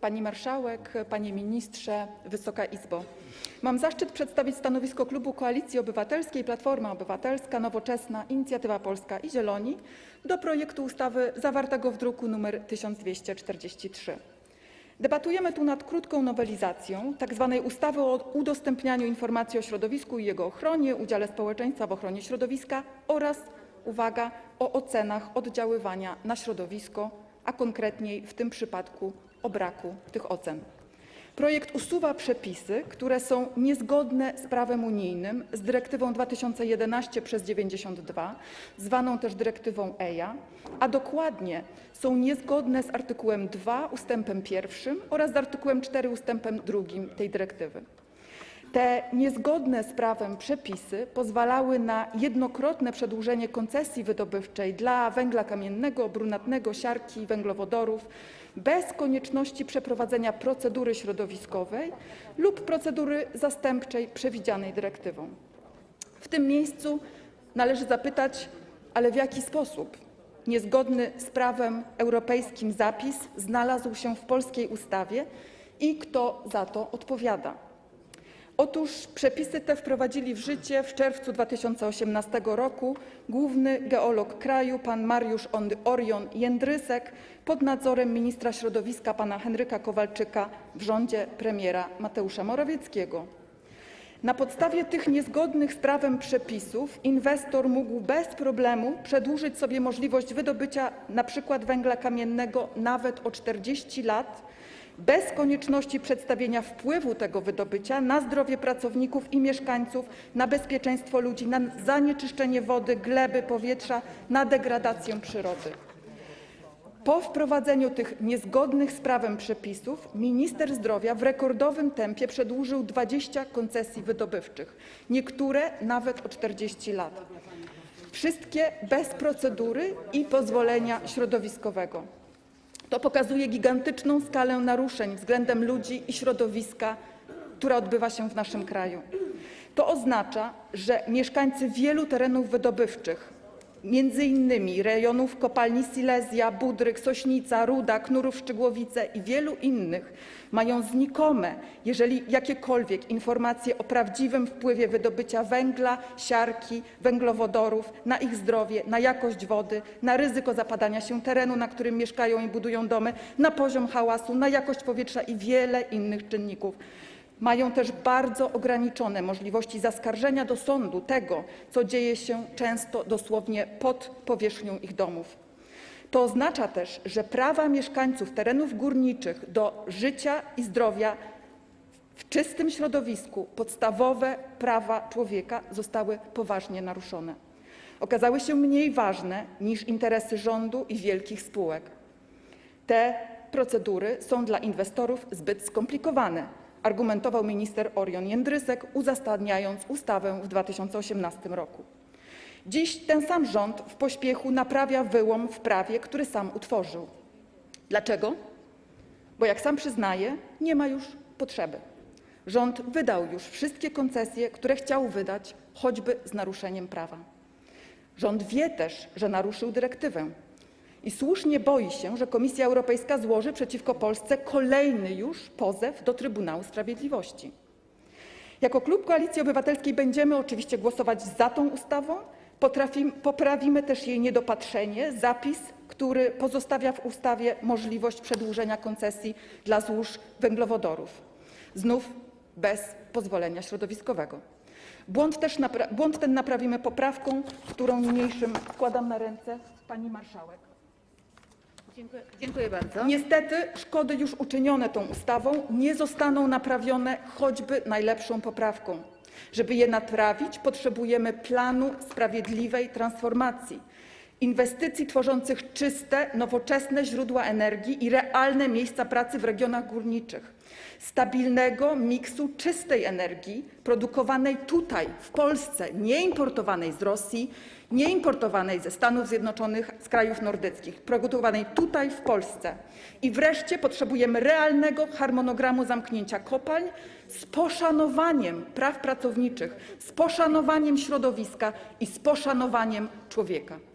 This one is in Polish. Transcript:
Pani Marszałek, Panie Ministrze, Wysoka Izbo. Mam zaszczyt przedstawić stanowisko klubu Koalicji Obywatelskiej Platforma Obywatelska, Nowoczesna, Inicjatywa Polska i Zieloni do projektu ustawy zawartego w druku nr 1243. Debatujemy tu nad krótką nowelizacją tzw. ustawy o udostępnianiu informacji o środowisku i jego ochronie, udziale społeczeństwa w ochronie środowiska oraz, uwaga, o ocenach oddziaływania na środowisko, a konkretniej w tym przypadku o braku tych ocen. Projekt usuwa przepisy, które są niezgodne z prawem unijnym, z dyrektywą 2011 przez 92, zwaną też dyrektywą EIA, a dokładnie są niezgodne z artykułem 2 ustępem 1 oraz z artykułem 4 ustępem 2 tej dyrektywy. Te niezgodne z prawem przepisy pozwalały na jednokrotne przedłużenie koncesji wydobywczej dla węgla kamiennego, brunatnego, siarki i węglowodorów bez konieczności przeprowadzenia procedury środowiskowej lub procedury zastępczej przewidzianej dyrektywą. W tym miejscu należy zapytać, ale w jaki sposób niezgodny z prawem europejskim zapis znalazł się w polskiej ustawie i kto za to odpowiada? Otóż przepisy te wprowadzili w życie w czerwcu 2018 roku główny geolog kraju pan Mariusz Orion Jędrysek pod nadzorem ministra środowiska pana Henryka Kowalczyka w rządzie premiera Mateusza Morawieckiego. Na podstawie tych niezgodnych z prawem przepisów inwestor mógł bez problemu przedłużyć sobie możliwość wydobycia np. węgla kamiennego nawet o 40 lat bez konieczności przedstawienia wpływu tego wydobycia na zdrowie pracowników i mieszkańców, na bezpieczeństwo ludzi, na zanieczyszczenie wody, gleby, powietrza, na degradację przyrody. Po wprowadzeniu tych niezgodnych z prawem przepisów minister zdrowia w rekordowym tempie przedłużył 20 koncesji wydobywczych, niektóre nawet o 40 lat. Wszystkie bez procedury i pozwolenia środowiskowego. To pokazuje gigantyczną skalę naruszeń względem ludzi i środowiska, która odbywa się w naszym kraju. To oznacza, że mieszkańcy wielu terenów wydobywczych, innymi rejonów kopalni Silesia, Budryk, Sośnica, Ruda, Knurów, Szczygłowice i wielu innych, mają znikome, jeżeli jakiekolwiek informacje o prawdziwym wpływie wydobycia węgla, siarki, węglowodorów na ich zdrowie, na jakość wody, na ryzyko zapadania się terenu, na którym mieszkają i budują domy, na poziom hałasu, na jakość powietrza i wiele innych czynników. Mają też bardzo ograniczone możliwości zaskarżenia do sądu tego, co dzieje się często dosłownie pod powierzchnią ich domów. To oznacza też, że prawa mieszkańców terenów górniczych do życia i zdrowia w czystym środowisku, podstawowe prawa człowieka zostały poważnie naruszone. Okazały się mniej ważne niż interesy rządu i wielkich spółek. Te procedury są dla inwestorów zbyt skomplikowane, argumentował minister Orion Jędrysek, uzasadniając ustawę w 2018 roku. Dziś ten sam rząd w pośpiechu naprawia wyłom w prawie, który sam utworzył. Dlaczego? Bo jak sam przyznaje, nie ma już potrzeby. Rząd wydał już wszystkie koncesje, które chciał wydać, choćby z naruszeniem prawa. Rząd wie też, że naruszył dyrektywę i słusznie boi się, że Komisja Europejska złoży przeciwko Polsce kolejny już pozew do Trybunału Sprawiedliwości. Jako klub Koalicji Obywatelskiej będziemy oczywiście głosować za tą ustawą. Poprawimy też jej niedopatrzenie, zapis, który pozostawia w ustawie możliwość przedłużenia koncesji dla złóż węglowodorów. Znów bez pozwolenia środowiskowego. Błąd, też błąd ten naprawimy poprawką, którą niniejszym składam na ręce pani marszałek. Dziękuję, dziękuję bardzo. Niestety szkody już uczynione tą ustawą nie zostaną naprawione choćby najlepszą poprawką. Żeby je naprawić, potrzebujemy planu sprawiedliwej transformacji, inwestycji tworzących czyste, nowoczesne źródła energii i realne miejsca pracy w regionach górniczych, stabilnego miksu czystej energii produkowanej tutaj, w Polsce, nie importowanej z Rosji, nie importowanej ze Stanów Zjednoczonych, z krajów nordyckich, produkowanej tutaj w Polsce. I wreszcie potrzebujemy realnego harmonogramu zamknięcia kopalń z poszanowaniem praw pracowniczych, z poszanowaniem środowiska i z poszanowaniem człowieka.